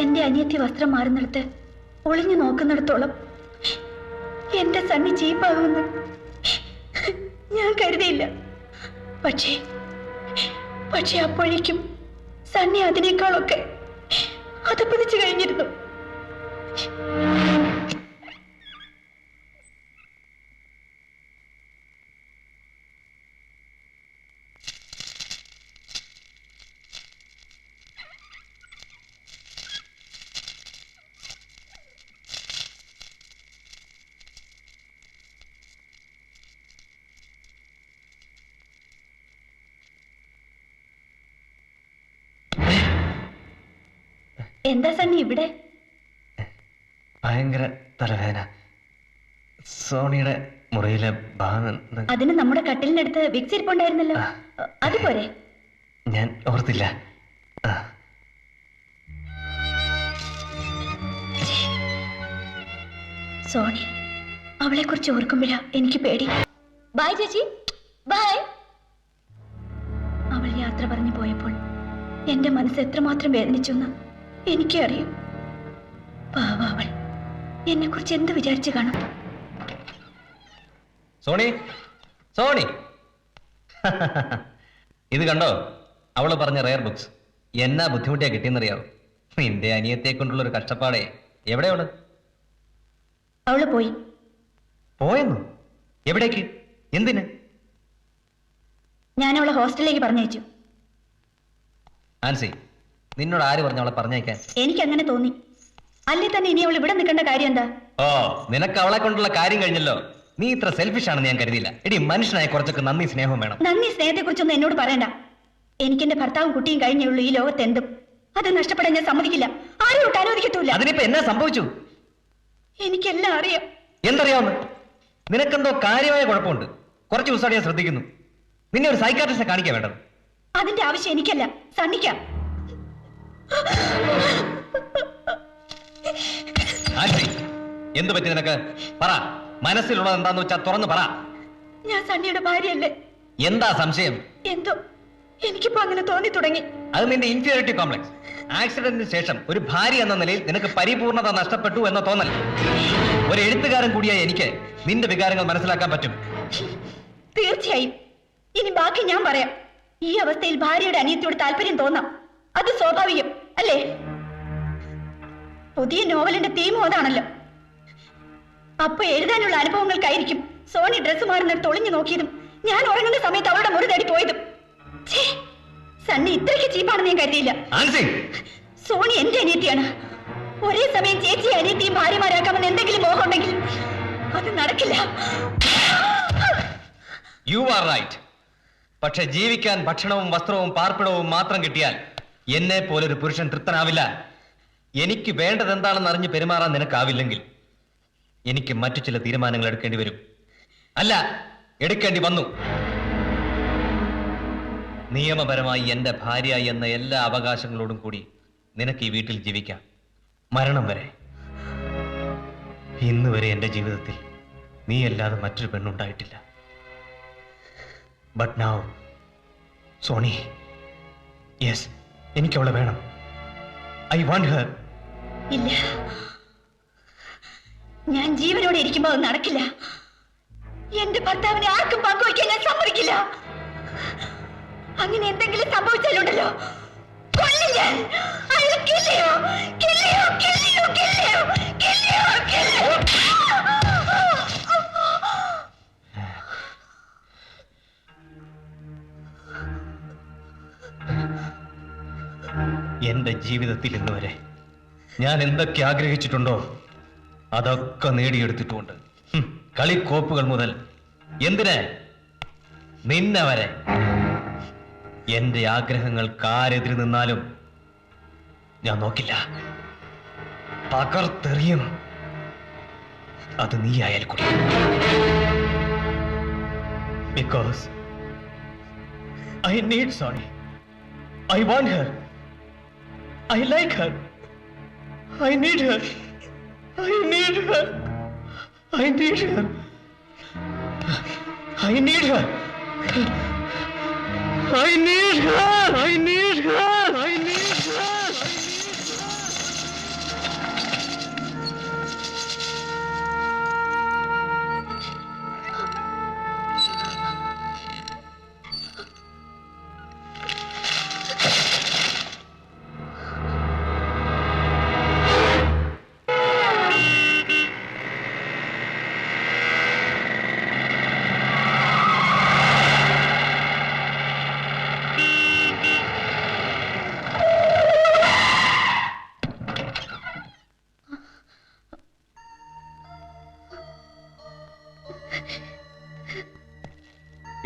എന്റെ അനിയത്തി വസ്ത്രം മാറുന്നിടത്ത് ഒളിഞ്ഞു നോക്കുന്നിടത്തോളം എന്റെ സണ്ണി ചീപ്പാകുമെന്ന് ഞാൻ കരുതിയില്ല. പക്ഷേ പക്ഷെ അപ്പോഴേക്കും സണ്ണി അതിനേക്കാളൊക്കെ അത് പിടിച്ചു കഴിഞ്ഞിരുന്നു. എന്താ സണ്ണി ഇവിടെ? ഭയങ്കര തലവേദന. സോണിയുടെ മുറിയിലെ ഭാഗം അതിന് നമ്മുടെ കട്ടിലിനടുത്ത് വിക്സ് ഇരിപ്പുണ്ടായിരുന്നല്ലോ അതുപോരെ ഞാൻ ഓർത്തില്ല. സോണി അവളെ കുറിച്ച് ഓർക്കുമ്പോഴാ എനിക്ക് പേടി. ബായ് ചേച്ചി. ബായ് അവൾ യാത്ര പറഞ്ഞു പോയപ്പോൾ എന്റെ മനസ്സ് എത്രമാത്രം വേദനിച്ചു എന്ന് പാവാവൾ എന്നെ കുറിച്ച് എന്ത് വിചാരിച്ചു കാണും? സോണി സോണി. ഇത് കണ്ടോ? അവൾ പറഞ്ഞ റയർ ബുക്സ് എന്നാ ബുദ്ധിമുട്ടിയാ കിട്ടിയെന്നറിയാവോ? നിന്റെ അനിയത്തെ കൊണ്ടുള്ള ഒരു കഷ്ടപ്പാടേ. എവിടെയാണ് അവൾ പോയി. പോയെന്നു? എവിടേക്ക്? എന്തിന്? ഞാൻ അവളെ ഹോസ്റ്റലിലേക്ക് പറഞ്ഞയച്ചു. ആൻസി നിന്നോട് ആര് പറഞ്ഞു അവളെ പറഞ്ഞേക്കാൻ എനിക്ക് അങ്ങനെ തോന്നി. അല്ലേ തന്നെ ഇനി അവൾ ഇവിടെ നിൽക്കേണ്ട കാര്യം എന്താ? ഓ നിനക്ക് അവളെ കൊണ്ടുള്ള കാര്യം കഴിഞ്ഞല്ലോ. നീ ഇത്ര സെൽഫിഷ് ആണെന്ന് ഞാൻ കരുതിയില്ല. എടി മനുഷ്യനായ കുറച്ചൊക്കെ നന്ദി സ്നേഹം വേണം. നന്ദി സ്നേഹത്തെ കുറിച്ചൊന്നും എന്നോട് പറയണ്ട. എനിക്ക് എന്റെ ഭർത്താവും കുട്ടിയും കഴിഞ്ഞേ ഉള്ളൂ ഈ ലോകത്ത് എന്തും അത് നഷ്ടപ്പെടാൻ ഞാൻ സമ്മതിക്കില്ല. ആരും ഒട്ട് അനുവദിക്കത്തൂല അതിനിപ്പോ എന്നാ സംഭവിച്ചു? എനിക്കെല്ലാം അറിയാം. എന്തറിയാമെന്ന് നിനക്കെന്തോ കാര്യമായ കുഴപ്പമുണ്ട്. കുറച്ച് ദിവസമായിട്ട് ഞാൻ ശ്രദ്ധിക്കുന്നു. നിന്നെ ഒരു സൈക്കാട്രിസ്റ്റിനെ കാണിക്കാൻ വേണ്ടത്. അതിന്റെ ആവശ്യം എനിക്കല്ല. സണ്ണിക്കാം. ആൻസി എന്തു പറ്റി നിനക്ക്? പറ മനസ്സിലുള്ളത് എന്താന്ന് വെച്ചാ തുറന്നു പറ. ഞാൻ സണ്ണിയുടെ ഭാര്യയല്ലേ? എന്താ സംശയം? എന്തോ എനിക്കിപ്പോ അങ്ങനെ തോന്നി തുടങ്ങി. അത് നിന്റെ ഇൻഫീരിയോറിറ്റി കോംപ്ലക്സ് ആക്സിഡന്റിന് ശേഷം ഒരു ഭാര്യ എന്ന നിലയിൽ നിനക്ക് പരിപൂർണത നഷ്ടപ്പെട്ടു എന്ന തോന്നൽ. ഒരു എഴുത്തുകാരൻ കൂടിയായി എനിക്ക് നിന്റെ വികാരങ്ങൾ മനസ്സിലാക്കാൻ പറ്റും. തീർച്ചയായും. ഇനി ബാക്കി ഞാൻ പറയാം. ഈ അവസ്ഥയിൽ ഭാര്യയുടെ അനിയത്തിയോട് താല്പര്യം തോന്നാം. അത് സ്വാഭാവികം അല്ലേ? പുതിയ നോവലിന്റെ തീമും അതാണല്ലോ. അപ്പൊ എഴുതാനുള്ള അനുഭവങ്ങൾക്കായിരിക്കും സോണി ഡ്രസ് മാറുന്ന തൊളിഞ്ഞു നോക്കിയതും ഞാൻ ഉറങ്ങുന്ന സമയത്ത് അവളുടെ മുറി തേടി പോയതും. സണ്ണി ഇത്രയ്ക്ക് ചീപ്പാണെന്ന് ഞാൻ കരുതിയില്ല. സോണി എന്റെ അനിയത്തിയാണ്. ഒരേ സമയം ചേച്ചി അനിയത്തിയും ഭാര്യമാരാക്കാമെന്ന് എന്തെങ്കിലും മോഹം ഉണ്ടെങ്കിൽ അത് നടക്കില്ല. യു ആർ റൈറ്റ് പക്ഷെ ജീവിക്കാൻ ഭക്ഷണവും വസ്ത്രവും പാർപ്പിടവും മാത്രം കിട്ടിയാൽ എന്നെ പോലെ ഒരു പുരുഷൻ തൃപ്തനാവില്ല. എനിക്ക് വേണ്ടത് എന്താണെന്ന് അറിഞ്ഞ് പെരുമാറാൻ നിനക്കാവില്ലെങ്കിൽ എനിക്ക് മറ്റു ചില തീരുമാനങ്ങൾ എടുക്കേണ്ടി വരും. അല്ല എടുക്കേണ്ടി വന്നു. നിയമപരമായി എന്റെ ഭാര്യ എന്ന എല്ലാ അവകാശങ്ങളോടും കൂടി നിനക്ക് ഈ വീട്ടിൽ ജീവിക്കാം. മരണം വരെ. ഇന്ന് വരെ എന്റെ ജീവിതത്തിൽ നീ അല്ലാതെ മറ്റൊരു പെണ്ണുണ്ടായിട്ടില്ല. ബട്ട് നൗ സോണി യെസ് എനിക്ക് അവളെ വേണം. I want her. ഇല്ല. ഞാൻ ജീവനോടെ ഇരിക്കുമ്പോൾ അത് നടക്കില്ല. എന്റെ ഭർത്താവിനെ ആർക്കും പങ്കുവയ്ക്കാൻ ഞാൻ സമ്മതിക്കില്ല. അങ്ങനെ എന്തെങ്കിലും സംഭവിച്ചാലുണ്ടല്ലോ. കൊല്ലും എന്റെ ജീവിതത്തിൽ ഇന്ന് വരെ ഞാൻ എന്തൊക്കെ ആഗ്രഹിച്ചിട്ടുണ്ടോ അതൊക്കെ നേടിയെടുത്തിട്ടുമുണ്ട് കളിക്കോപ്പുകൾ മുതൽ എന്തിന്? നിന്നെ വരെ. എന്റെ ആഗ്രഹങ്ങൾ കാരെതിര് നിന്നാലും ഞാൻ നോക്കില്ല. തകർത്തെറിയും. അത് നീ ആയാൽ കൂടി. Because I need Sony I want her I like her. I need her. I need her. I need her. I need her. I need her. I need her.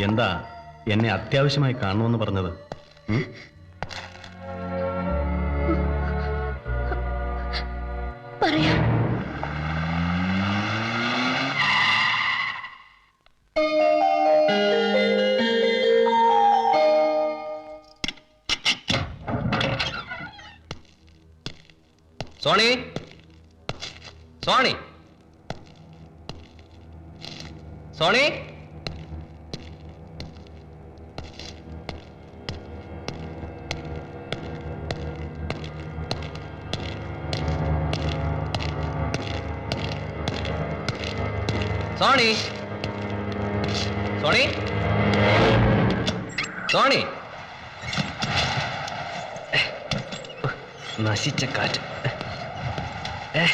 എന്താ എന്നെ അത്യാവശ്യമായി കാണുമെന്ന് പറഞ്ഞത്? പറയാം. Sony? Sony? Sony? Sony. Sony. Sony. നശിച്ച കാറ്റ്. ഏ?